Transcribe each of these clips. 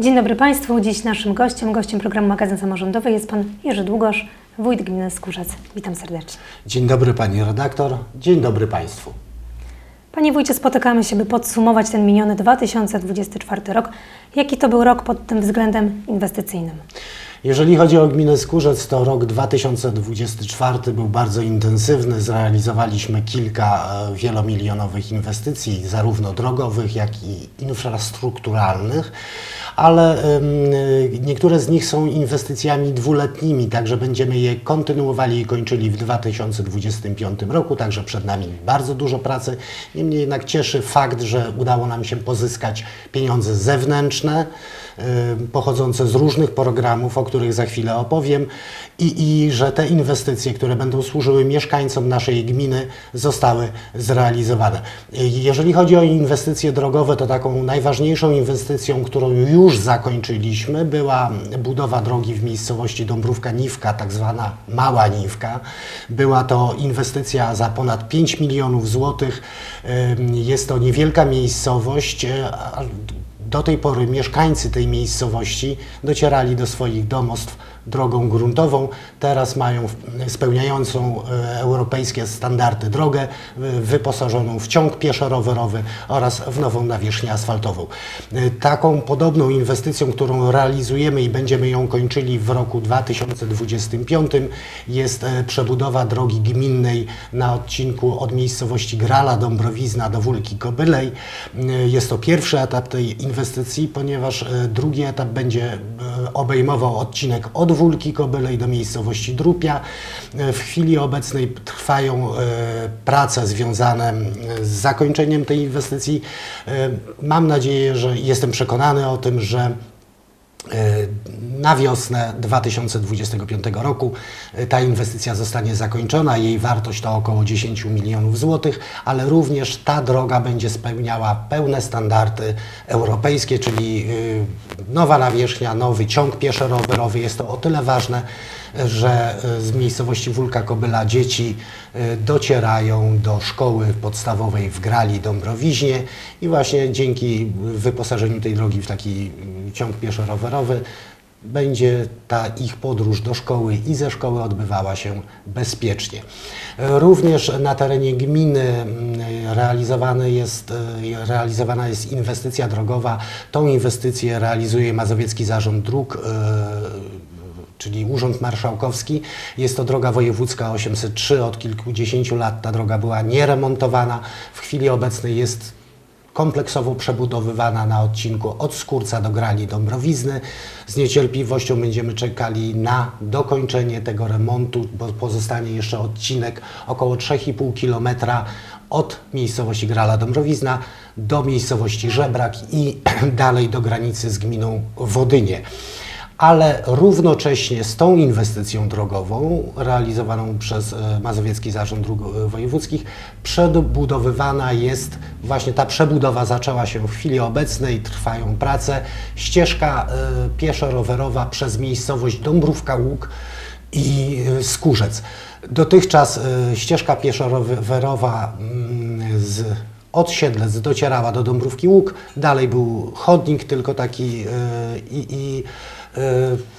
Dzień dobry Państwu. Dziś naszym gościem, gościem programu Magazyn Samorządowy jest Pan Jerzy Długosz, wójt gminy Skórzec. Witam serdecznie. Dzień dobry Pani redaktor, dzień dobry Państwu. Panie wójcie, spotykamy się, by podsumować ten miniony 2024 rok. Jaki to był rok pod tym względem inwestycyjnym? Jeżeli chodzi o gminę Skórzec, to rok 2024 był bardzo intensywny. Zrealizowaliśmy kilka e, wielomilionowych inwestycji, zarówno drogowych, jak i infrastrukturalnych, ale e, niektóre z nich są inwestycjami dwuletnimi, także będziemy je kontynuowali i kończyli w 2025 roku, także przed nami bardzo dużo pracy. Niemniej jednak cieszy fakt, że udało nam się pozyskać pieniądze zewnętrzne, y, pochodzące z różnych programów, o których za chwilę opowiem i, i że te inwestycje, które będą służyły mieszkańcom naszej gminy zostały zrealizowane. Y, Jeżeli chodzi o inwestycje drogowe, to taką najważniejszą inwestycją, którą już zakończyliśmy, była budowa drogi w miejscowości Dąbrówka-Niwka, tak zwana Mała Niwka. Była to inwestycja za ponad 5 milionów złotych. Jest to niewielka miejscowość, do tej pory mieszkańcy tej miejscowości docierali do swoich domostw drogą gruntową. Teraz mają spełniającą e, europejskie standardy drogę e, wyposażoną w ciąg pieszo-rowerowy oraz w nową nawierzchnię asfaltową. E, Taką podobną inwestycją, którą realizujemy i będziemy ją kończyli w roku 2025 jest przebudowa drogi gminnej na odcinku od miejscowości Grala Dąbrowizna do Wólki Kobylej. Jest to pierwszy etap tej inwestycji, ponieważ drugi etap będzie obejmował odcinek od Wólki Kobylej do miejscowości Drupia. E, W chwili obecnej trwają e, prace związane m, z zakończeniem tej inwestycji. E, Mam nadzieję, że jestem przekonany o tym, że E, na wiosnę 2025 roku ta inwestycja zostanie zakończona. Jej wartość to około 10 milionów złotych, ale również ta droga będzie spełniała pełne standardy europejskie, czyli e, nowa nawierzchnia, nowy ciąg pieszo-rowerowy. Jest to o tyle ważne, że e, z miejscowości Wólka Kobyla dzieci e, docierają do szkoły podstawowej w Grali Dąbrowiźnie i właśnie dzięki wyposażeniu tej drogi w taki ciąg pieszo-rowerowy będzie ta ich podróż do szkoły i ze szkoły odbywała się bezpiecznie. Również na terenie gminy mm, realizowany jest, e, realizowana jest inwestycja drogowa. Tą inwestycję realizuje Mazowiecki Zarząd Dróg e, czyli Urząd Marszałkowski. Jest to droga wojewódzka 803. Od kilkudziesięciu lat ta droga była nieremontowana. W chwili obecnej jest kompleksowo przebudowywana na odcinku od Skórca do Grali Dąbrowizny. Z niecierpliwością będziemy czekali na dokończenie tego remontu, bo pozostanie jeszcze odcinek około 3,5 km od miejscowości Grala Dąbrowizna do miejscowości Żebrak i dalej do granicy z gminą Wodynie ale równocześnie z tą inwestycją drogową realizowaną przez e, Mazowiecki Zarząd Dróg e, Wojewódzkich przebudowywana jest, właśnie ta przebudowa zaczęła się w chwili obecnej, trwają prace, ścieżka e, pieszo-rowerowa przez miejscowość Dąbrówka Łuk i Skórzec. Dotychczas ścieżka pieszo-rowerowa mm, z od Siedlec docierała do Dąbrówki Łuk, dalej był chodnik tylko taki i, i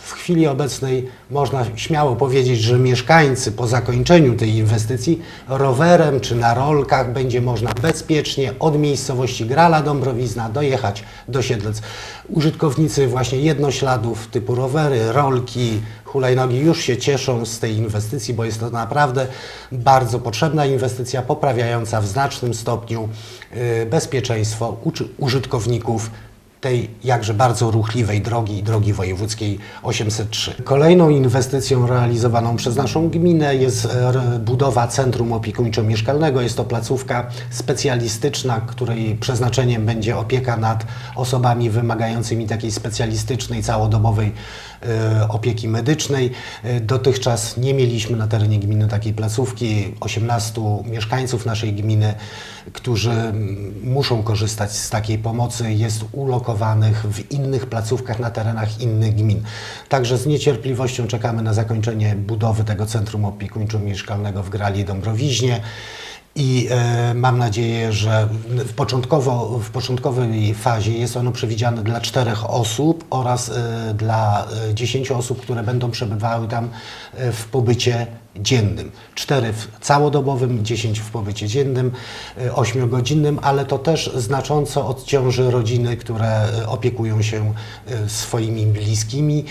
w chwili obecnej można śmiało powiedzieć, że mieszkańcy po zakończeniu tej inwestycji rowerem czy na rolkach będzie można bezpiecznie od miejscowości Grala Dąbrowizna dojechać do Siedlec. Użytkownicy właśnie jednośladów typu rowery, rolki, hulajnogi już się cieszą z tej inwestycji, bo jest to naprawdę bardzo potrzebna inwestycja, poprawiająca w znacznym stopniu y, bezpieczeństwo użytkowników tej jakże bardzo ruchliwej drogi, drogi wojewódzkiej 803. Kolejną inwestycją realizowaną przez naszą gminę jest e, budowa Centrum Opiekuńczo-Mieszkalnego. Jest to placówka specjalistyczna, której przeznaczeniem będzie opieka nad osobami wymagającymi takiej specjalistycznej, całodobowej opieki medycznej. E, Dotychczas nie mieliśmy na terenie gminy takiej placówki. 18 mieszkańców naszej gminy, którzy mm, muszą korzystać z takiej pomocy, jest ulokowanych w innych placówkach na terenach innych gmin. Także z niecierpliwością czekamy na zakończenie budowy tego centrum opiekuńczo-mieszkalnego w Grali Dąbrowiźnie. I e, mam nadzieję, że w, początkowo, w początkowej fazie jest ono przewidziane dla czterech osób oraz e, dla e, 10 osób, które będą przebywały tam e, w pobycie dziennym. Cztery w całodobowym, 10 w pobycie dziennym, e, ośmiogodzinnym, ale to też znacząco odciąży rodziny, które opiekują się swoimi bliskimi.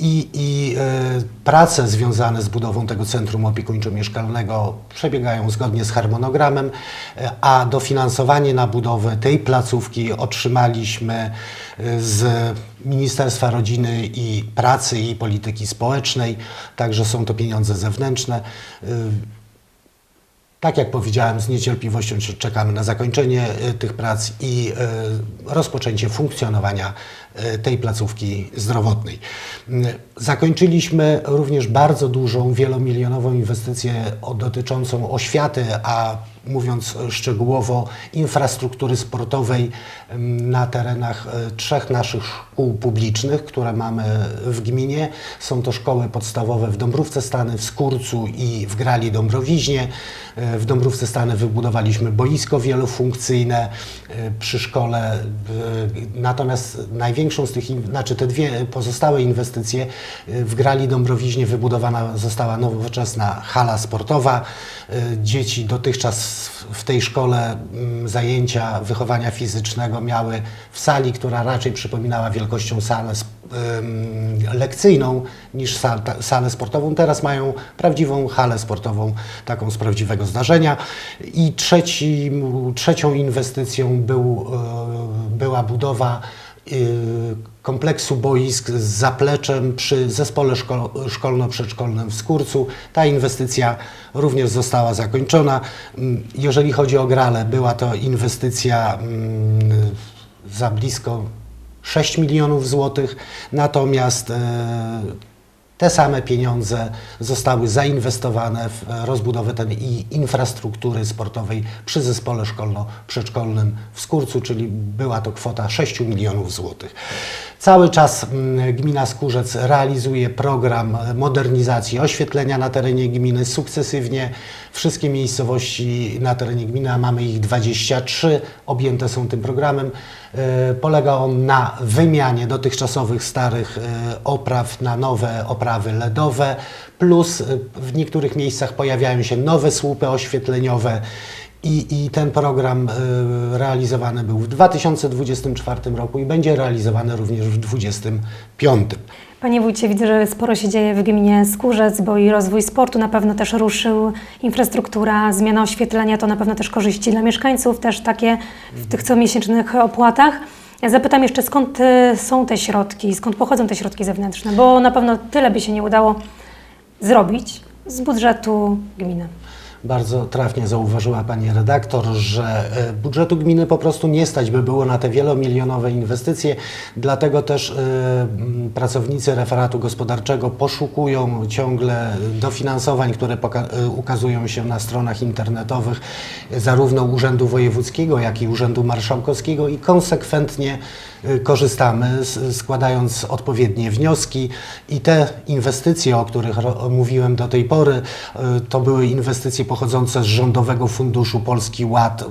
I, i e, prace związane z budową tego centrum opiekuńczo-mieszkalnego przebiegają zgodnie z harmonogramem, e, a dofinansowanie na budowę tej placówki otrzymaliśmy e, z Ministerstwa Rodziny i Pracy i Polityki Społecznej, także są to pieniądze zewnętrzne. E, tak jak powiedziałem, z niecierpliwością czekamy na zakończenie e, tych prac i e, rozpoczęcie funkcjonowania e, tej placówki zdrowotnej. Mm, Zakończyliśmy również bardzo dużą, wielomilionową inwestycję dotyczącą oświaty, a mówiąc szczegółowo infrastruktury sportowej na terenach e, trzech naszych szkół publicznych, które mamy w gminie. Są to szkoły podstawowe w Dąbrówce Stany, w Skórcu i w Grali Dąbrowiźnie. E, W Dąbrówce Stany wybudowaliśmy boisko wielofunkcyjne e, przy szkole. Natomiast największą z tych, znaczy te dwie pozostałe inwestycje w Grali Dąbrowiźnie wybudowana została nowoczesna hala sportowa. Dzieci dotychczas w tej szkole mm, zajęcia wychowania fizycznego miały w sali, która raczej przypominała wielkością salę lekcyjną niż salę sportową. Teraz mają prawdziwą halę sportową, taką z prawdziwego zdarzenia. I trzeci, trzecią inwestycją był, e, była budowa y, kompleksu boisk z zapleczem przy zespole szko- szkolno-przedszkolnym w Skórcu. Ta inwestycja również została zakończona. Mm, Jeżeli chodzi o Grale, była to inwestycja mm, za blisko 6 milionów złotych, natomiast e, te same pieniądze zostały zainwestowane w rozbudowę tej i infrastruktury sportowej przy zespole szkolno-przedszkolnym w Skórcu, czyli była to kwota 6 milionów złotych. Cały czas mm, gmina Skórzec realizuje program modernizacji oświetlenia na terenie gminy. Sukcesywnie wszystkie miejscowości na terenie gminy, a mamy ich 23, objęte są tym programem. E, Polega on na wymianie dotychczasowych starych e, opraw na nowe oprawy LEDowe, plus e, w niektórych miejscach pojawiają się nowe słupy oświetleniowe. I, I ten program e, realizowany był w 2024 roku i będzie realizowany również w 2025. Panie wójcie, widzę, że sporo się dzieje w gminie Skórzec, bo i rozwój sportu na pewno też ruszył, infrastruktura, zmiana oświetlenia to na pewno też korzyści dla mieszkańców, też takie w tych comiesięcznych opłatach. Ja zapytam jeszcze, skąd y, są te środki, skąd pochodzą te środki zewnętrzne, bo na pewno tyle by się nie udało zrobić z budżetu gminy. Bardzo trafnie zauważyła Pani redaktor, że e, budżetu gminy po prostu nie stać by było na te wielomilionowe inwestycje, dlatego też e, pracownicy referatu gospodarczego poszukują ciągle dofinansowań, które e, ukazują się na stronach internetowych zarówno Urzędu Wojewódzkiego, jak i Urzędu Marszałkowskiego i konsekwentnie korzystamy, składając odpowiednie wnioski. I te inwestycje, o których mówiłem do tej pory, to były inwestycje pochodzące z Rządowego Funduszu Polski Ład, e,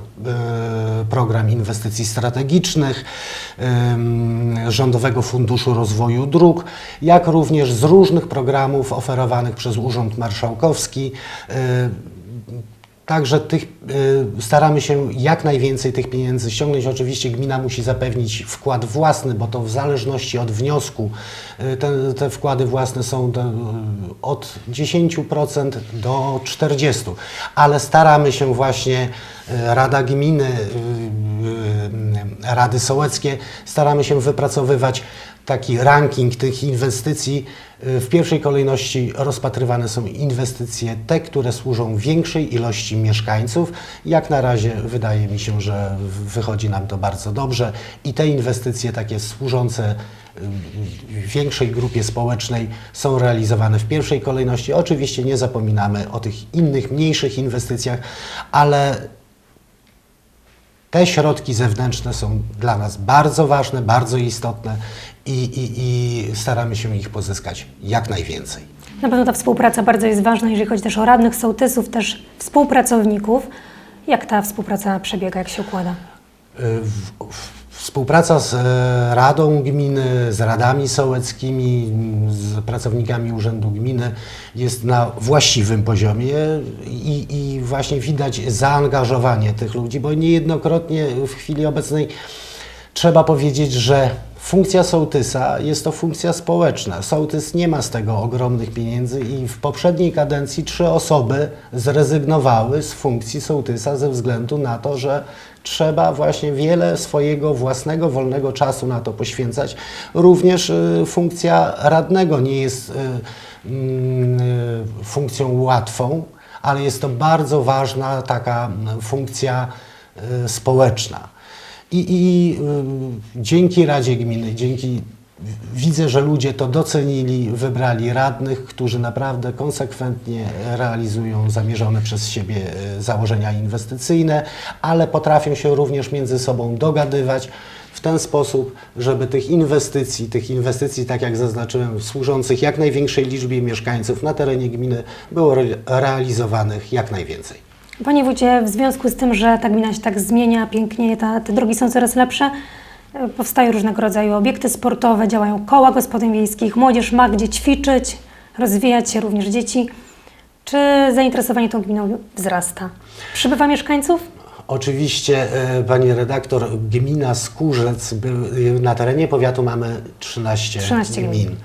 program inwestycji strategicznych, em, Rządowego Funduszu Rozwoju Dróg, jak również z różnych programów oferowanych przez Urząd Marszałkowski. Także tych, y, staramy się jak najwięcej tych pieniędzy ściągnąć. Oczywiście gmina musi zapewnić wkład własny, bo to w zależności od wniosku y, te, te wkłady własne są y, od 10% do 40%. Ale staramy się właśnie, Rada Gminy, Rady Sołeckie, staramy się wypracowywać taki ranking tych inwestycji. Y, W pierwszej kolejności rozpatrywane są inwestycje te, które służą większej ilości mieszkańców. Jak na razie wydaje mi się, że wychodzi nam to bardzo dobrze i te inwestycje takie służące y, większej grupie społecznej są realizowane w pierwszej kolejności. Oczywiście nie zapominamy o tych innych, mniejszych inwestycjach, ale te środki zewnętrzne są dla nas bardzo ważne, bardzo istotne i, i, i staramy się ich pozyskać jak najwięcej. Na pewno ta współpraca bardzo jest ważna, jeżeli chodzi też o radnych, sołtysów, też współpracowników. Jak ta współpraca przebiega, jak się układa? W- w- Współpraca z e, Radą Gminy, z radami sołeckimi, z pracownikami Urzędu Gminy jest na właściwym poziomie i, i właśnie widać zaangażowanie tych ludzi, bo niejednokrotnie w chwili obecnej trzeba powiedzieć, że funkcja sołtysa jest to funkcja społeczna. Sołtys nie ma z tego ogromnych pieniędzy i w poprzedniej kadencji trzy osoby zrezygnowały z funkcji sołtysa ze względu na to, że trzeba właśnie wiele swojego własnego wolnego czasu na to poświęcać. Również y, funkcja radnego nie jest y, mm, y, funkcją łatwą, ale jest to bardzo ważna taka mm, funkcja społeczna. I, i y, dzięki Radzie Gminy, dzięki widzę, że ludzie to docenili, wybrali radnych, którzy naprawdę konsekwentnie realizują zamierzone przez siebie y, założenia inwestycyjne, ale potrafią się również między sobą dogadywać w ten sposób, żeby tych inwestycji, tych inwestycji, tak jak zaznaczyłem, służących jak największej liczbie mieszkańców na terenie gminy było re realizowanych jak najwięcej. Panie Wójcie, w związku z tym, że ta gmina się tak zmienia, pięknieje, ta, te drogi są coraz lepsze, e, powstają różnego rodzaju obiekty sportowe, działają koła gospodyń wiejskich, młodzież ma gdzie ćwiczyć, rozwijać się, również dzieci. Czy zainteresowanie tą gminą wzrasta? Przybywa mieszkańców? Oczywiście, e, pani redaktor, gmina Skórzec, by- na terenie powiatu mamy 13, 13 gmin. gmin.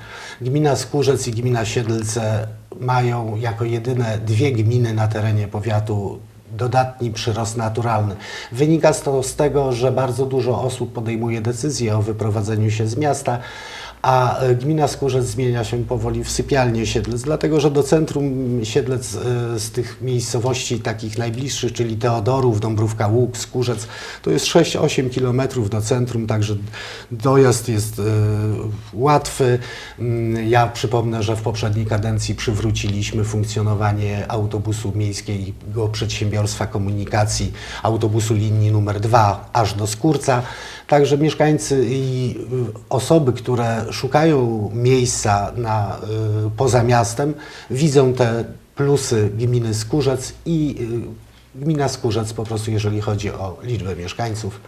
Gmina Skórzec i gmina Siedlce mają jako jedyne dwie gminy na terenie powiatu dodatni przyrost naturalny. Wynika to z tego, że bardzo dużo osób podejmuje decyzję o wyprowadzeniu się z miasta, a e, gmina Skórzec zmienia się powoli w sypialnię Siedlec, dlatego że do centrum Siedlec e, z tych miejscowości takich najbliższych, czyli Teodorów, Dąbrówka Łuk, Skórzec, to jest 6-8 kilometrów do centrum, także dojazd jest e, łatwy. Mm, Ja przypomnę, że w poprzedniej kadencji przywróciliśmy funkcjonowanie autobusu miejskiego przedsiębiorstwa komunikacji, autobusu linii numer 2 aż do Skórca. Także mieszkańcy i y, osoby, które szukają miejsca na, y, poza miastem, widzą te plusy gminy Skórzec i y, gmina Skórzec po prostu, jeżeli chodzi o liczbę mieszkańców,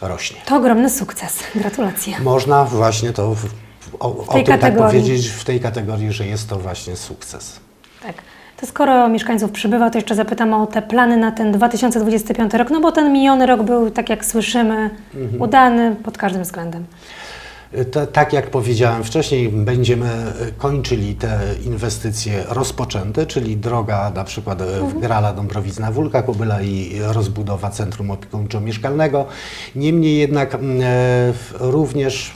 rośnie. To ogromny sukces. Gratulacje. Można właśnie to o, o tym tak kategorii. powiedzieć w tej kategorii, że jest to właśnie sukces. Tak. To skoro mieszkańców przybywa, to jeszcze zapytam o te plany na ten 2025 rok, no bo ten miniony rok był, tak jak słyszymy, Mhm. udany pod każdym względem. To, tak jak powiedziałem wcześniej, będziemy kończyli te inwestycje rozpoczęte, czyli droga na przykład e, w Grala Dąbrowizna Wólka Kobyla i rozbudowa Centrum Opiekuńczo-Mieszkalnego. Niemniej jednak e, również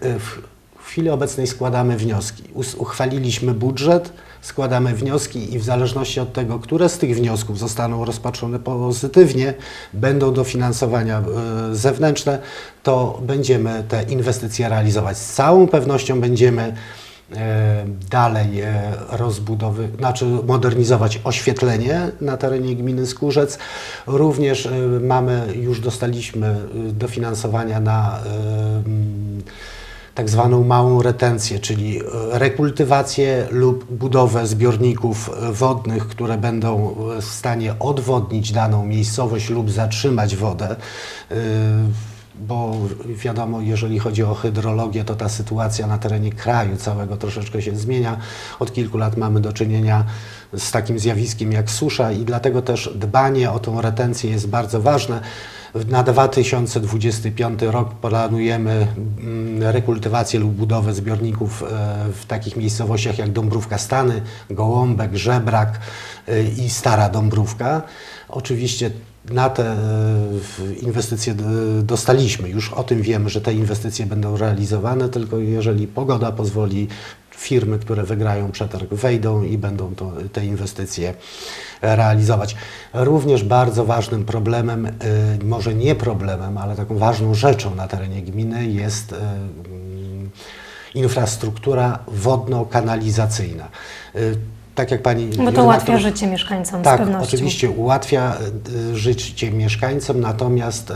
e, w chwili obecnej składamy wnioski. Uchwaliliśmy budżet, składamy wnioski i w zależności od tego, które z tych wniosków zostaną rozpatrzone pozytywnie, będą dofinansowania e, zewnętrzne, to będziemy te inwestycje realizować. Z całą pewnością będziemy e, dalej e, rozbudowy, znaczy modernizować oświetlenie na terenie gminy Skórzec. Również mamy, już dostaliśmy dofinansowania na tak zwaną małą retencję, czyli e, rekultywację lub budowę zbiorników e, wodnych, które będą e, w stanie odwodnić daną miejscowość lub zatrzymać wodę. Bo wiadomo, jeżeli chodzi o hydrologię, to ta sytuacja na terenie kraju całego troszeczkę się zmienia. Od kilku lat mamy do czynienia z takim zjawiskiem jak susza i dlatego też dbanie o tą retencję jest bardzo ważne. Na 2025 rok planujemy mm, rekultywację lub budowę zbiorników e, w takich miejscowościach jak Dąbrówka Stany, Gołąbek, Żebrak e, i Stara Dąbrówka. Oczywiście na te e, inwestycje dostaliśmy. Już o tym wiemy, że te inwestycje będą realizowane, tylko jeżeli pogoda pozwoli, firmy, które wygrają przetarg, wejdą i będą to, te inwestycje realizować. Również bardzo ważnym problemem, y, może nie problemem, ale taką ważną rzeczą na terenie gminy jest mm, infrastruktura wodno-kanalizacyjna. Tak jak pani Bo to ułatwia życie mieszkańcom z Tak, pewnością. oczywiście ułatwia y, życie mieszkańcom, natomiast y,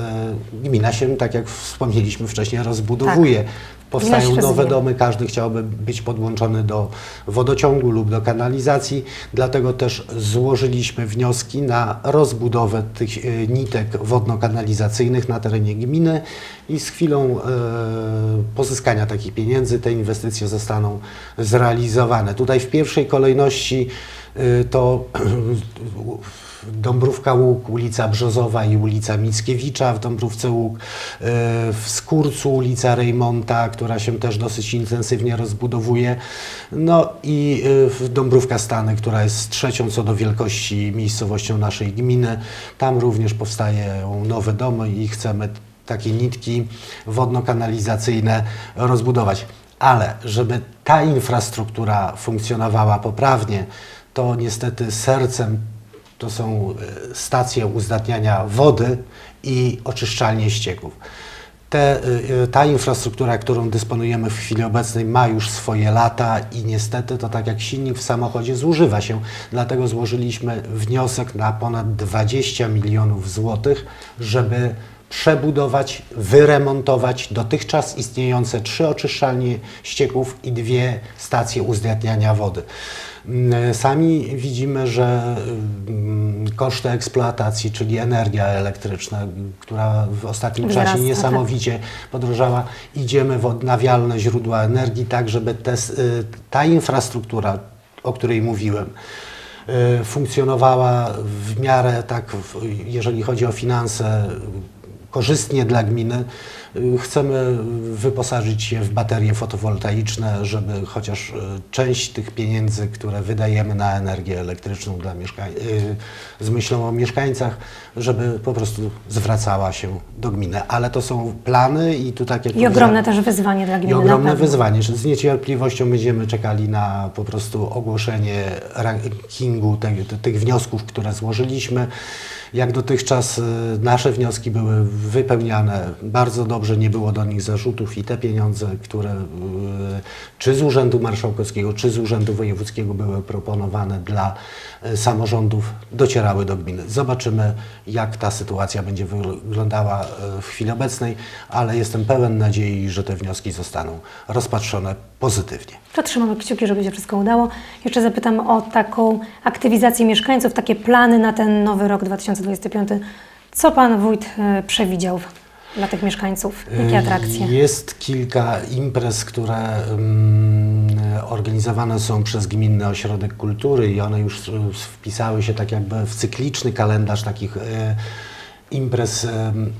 gmina się, tak jak wspomnieliśmy wcześniej, rozbudowuje. Powstają Gmina się nowe domy, każdy chciałby być podłączony do wodociągu lub do kanalizacji, dlatego też złożyliśmy wnioski na rozbudowę tych y, nitek wodno-kanalizacyjnych na terenie gminy i z chwilą pozyskania takich pieniędzy te inwestycje zostaną zrealizowane. Tutaj w pierwszej kolejności y, to Dąbrówka Łuk, ulica Brzozowa i ulica Mickiewicza w Dąbrówce Łuk, y, w Skórcu ulica Rejmonta, która się też dosyć intensywnie rozbudowuje, no i y, Dąbrówka Stany, która jest trzecią co do wielkości miejscowością naszej gminy. Tam również powstają nowe domy i chcemy takie nitki wodno-kanalizacyjne rozbudować. Ale żeby ta infrastruktura funkcjonowała poprawnie, to niestety sercem to są e, stacje uzdatniania wody i oczyszczalnie ścieków. Te, y, ta infrastruktura, którą dysponujemy w chwili obecnej, ma już swoje lata i niestety to tak jak silnik w samochodzie zużywa się. Dlatego złożyliśmy wniosek na ponad 20 milionów złotych, żeby przebudować, wyremontować dotychczas istniejące trzy oczyszczalnie ścieków i dwie stacje uzdatniania wody. Mm, Sami widzimy, że mm, koszty eksploatacji, czyli energia elektryczna, która w ostatnim Wzrasta, czasie tak. niesamowicie podrożała, idziemy w odnawialne źródła energii, tak żeby te, y, ta infrastruktura, o której mówiłem, y, funkcjonowała w miarę tak, jeżeli chodzi o finanse, korzystnie dla gminy. Chcemy wyposażyć się w baterie fotowoltaiczne, żeby chociaż y, część tych pieniędzy, które wydajemy na energię elektryczną dla mieszkań- y, z myślą o mieszkańcach, żeby po prostu zwracała się do gminy. Ale to są plany i tu tak jak I ogromne też wyzwanie dla gminy. i ogromne wyzwanie. Z niecierpliwością będziemy czekali na po prostu ogłoszenie rankingu te, tych wniosków, które złożyliśmy. Jak dotychczas y, nasze wnioski były wypełniane bardzo dobrze, nie było do nich zarzutów i te pieniądze, które y, czy z Urzędu Marszałkowskiego, czy z Urzędu Wojewódzkiego były proponowane dla y, samorządów, docierały do gminy. Zobaczymy, jak ta sytuacja będzie wyglądała w chwili obecnej, ale jestem pełen nadziei, że te wnioski zostaną rozpatrzone pozytywnie. To trzymamy kciuki, żeby się wszystko udało. Jeszcze zapytam o taką aktywizację mieszkańców, takie plany na ten nowy rok 2025. Co Pan Wójt e, przewidział dla tych mieszkańców? Jakie atrakcje? Jest kilka imprez, które mm, organizowane są przez Gminny Ośrodek Kultury i one już e, wpisały się tak jakby w cykliczny kalendarz takich e, imprez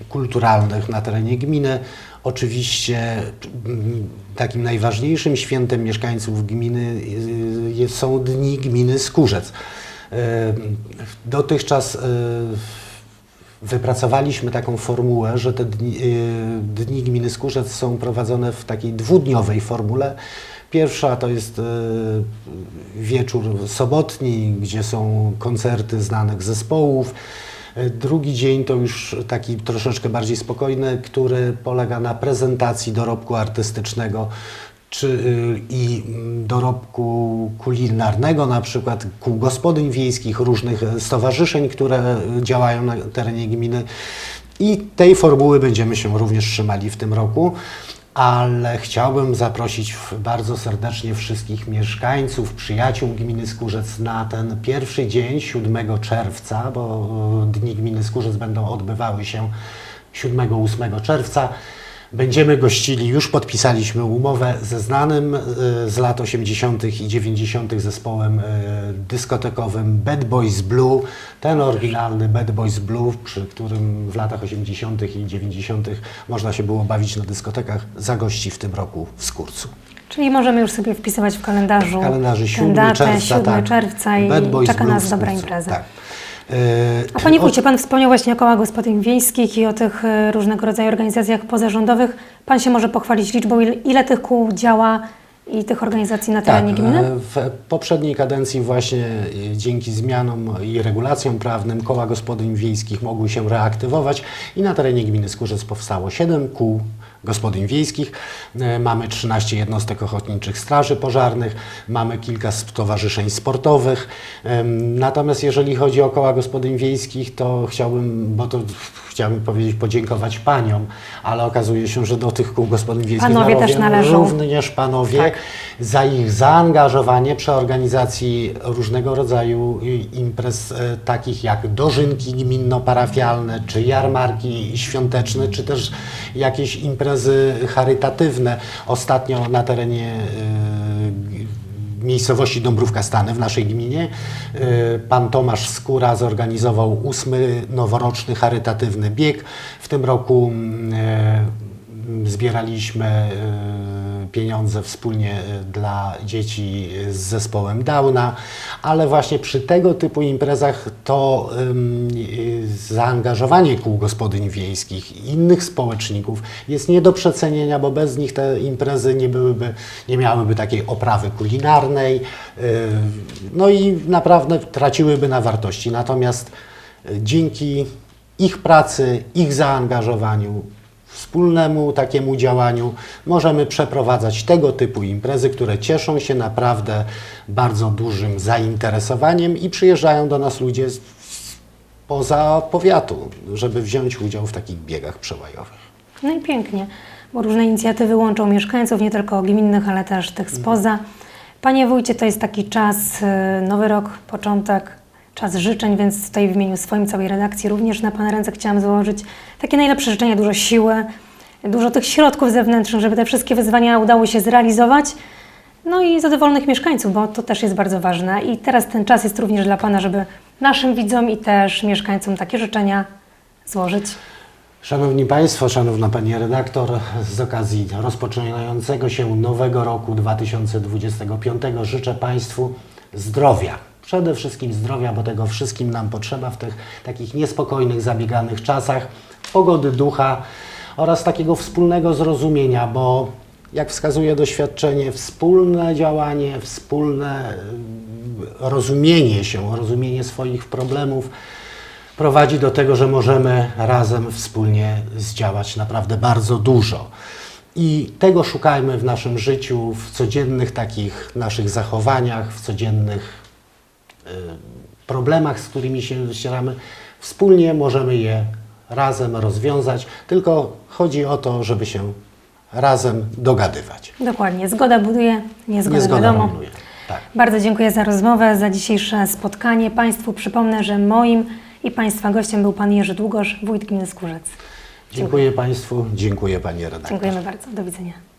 kulturalnych na terenie gminy. Oczywiście mm, takim najważniejszym świętem mieszkańców gminy y, są Dni Gminy Skórzec. Dotychczas e, wypracowaliśmy taką formułę, że te dni, y, dni gminy Skórzec są prowadzone w takiej dwudniowej formule. Pierwsza to jest y, wieczór sobotni, gdzie są koncerty znanych zespołów. Y, Drugi dzień to już taki troszeczkę bardziej spokojny, który polega na prezentacji dorobku artystycznego czy, y, i mm, dorobku kulinarnego, na przykład kół gospodyń wiejskich, różnych e, stowarzyszeń, które y, działają na terenie gminy. I tej formuły będziemy się również trzymali w tym roku. Ale chciałbym zaprosić bardzo serdecznie wszystkich mieszkańców, przyjaciół gminy Skórzec na ten pierwszy dzień, 7 czerwca, bo y, dni gminy Skórzec będą odbywały się 7-8 czerwca. Będziemy gościli, już podpisaliśmy umowę ze znanym y, z lat 80. i 90. zespołem y, dyskotekowym Bad Boys Blue. Ten oryginalny Bad Boys Blue, przy którym w latach 80. i 90. można się było bawić na dyskotekach, zagości w tym roku w Skórcu. Czyli możemy już sobie wpisywać w kalendarzu, W kalendarzu tę 7 datę, czerwca, 7 tak. czerwca i czeka Blue nas dobra impreza. Tak. Y, A Panie Wójcie, Pan wspomniał właśnie o kołach gospodyń wiejskich i o tych e, różnego rodzaju organizacjach pozarządowych. Pan się może pochwalić liczbą, ile, tych kół działa i tych organizacji na terenie Tak, gminy? e, w poprzedniej kadencji właśnie e, dzięki zmianom i regulacjom prawnym koła gospodyń wiejskich mogły się reaktywować i na terenie gminy Skórzec powstało 7 kół gospodyń wiejskich. E, Mamy 13 jednostek ochotniczych straży pożarnych, mamy kilka stowarzyszeń sportowych. Natomiast jeżeli chodzi o koła gospodyń wiejskich, to chciałbym, bo to chciałbym powiedzieć, podziękować paniom, ale okazuje się, że do tych kół gospodyń wiejskich Panowie na też należą. również panowie Tak. za ich zaangażowanie przy organizacji różnego rodzaju imprez e, takich jak dożynki gminno-parafialne, czy jarmarki świąteczne, czy też jakieś imprezy charytatywne. Ostatnio na terenie y, miejscowości Dąbrówka Stany w naszej gminie. y, Pan Tomasz Skóra zorganizował ósmy noworoczny charytatywny bieg. W tym roku mm, e, zbieraliśmy e, pieniądze wspólnie e, dla dzieci z zespołem Downa, ale właśnie przy tego typu imprezach to e, zaangażowanie kół gospodyń wiejskich innych społeczników jest nie do przecenienia, bo bez nich te imprezy nie byłyby, nie miałyby takiej oprawy kulinarnej, yy, no i naprawdę traciłyby na wartości. Natomiast e, dzięki ich pracy, ich zaangażowaniu, wspólnemu takiemu działaniu możemy przeprowadzać tego typu imprezy, które cieszą się naprawdę bardzo dużym zainteresowaniem i przyjeżdżają do nas ludzie z, poza powiatu, żeby wziąć udział w takich biegach przełajowych. No i pięknie, bo różne inicjatywy łączą mieszkańców, nie tylko gminnych, ale też tych spoza. Panie wójcie, to jest taki czas, y, nowy rok, początek, czas życzeń, więc tutaj w imieniu swoim, całej redakcji również na Pana ręce chciałam złożyć takie najlepsze życzenia, dużo siły, dużo tych środków zewnętrznych, żeby te wszystkie wyzwania udało się zrealizować. No i zadowolonych mieszkańców, bo to też jest bardzo ważne. I teraz ten czas jest również dla Pana, żeby naszym widzom i też mieszkańcom takie życzenia złożyć. Szanowni Państwo, Szanowna Pani Redaktor, z okazji rozpoczynającego się nowego roku 2025 życzę Państwu zdrowia. Przede wszystkim zdrowia, bo tego wszystkim nam potrzeba w tych takich niespokojnych, zabieganych czasach, pogody ducha oraz takiego wspólnego zrozumienia, bo jak wskazuje doświadczenie, wspólne działanie, wspólne y, rozumienie się, rozumienie swoich problemów prowadzi do tego, że możemy razem wspólnie zdziałać naprawdę bardzo dużo. I tego szukajmy w naszym życiu, w codziennych takich naszych zachowaniach, w codziennych problemach, z którymi się ścieramy. Wspólnie możemy je razem rozwiązać, tylko chodzi o to, żeby się razem dogadywać. Dokładnie. Zgoda buduje, niezgoda, Niezgoda wiadomo. roluje. Tak. Bardzo dziękuję za rozmowę, za dzisiejsze spotkanie. Państwu przypomnę, że moim i Państwa gościem był Pan Jerzy Długosz, wójt gminy Skórzec. Dziękuję Państwu, dziękuję Panie redaktor. Dziękujemy bardzo. Do widzenia.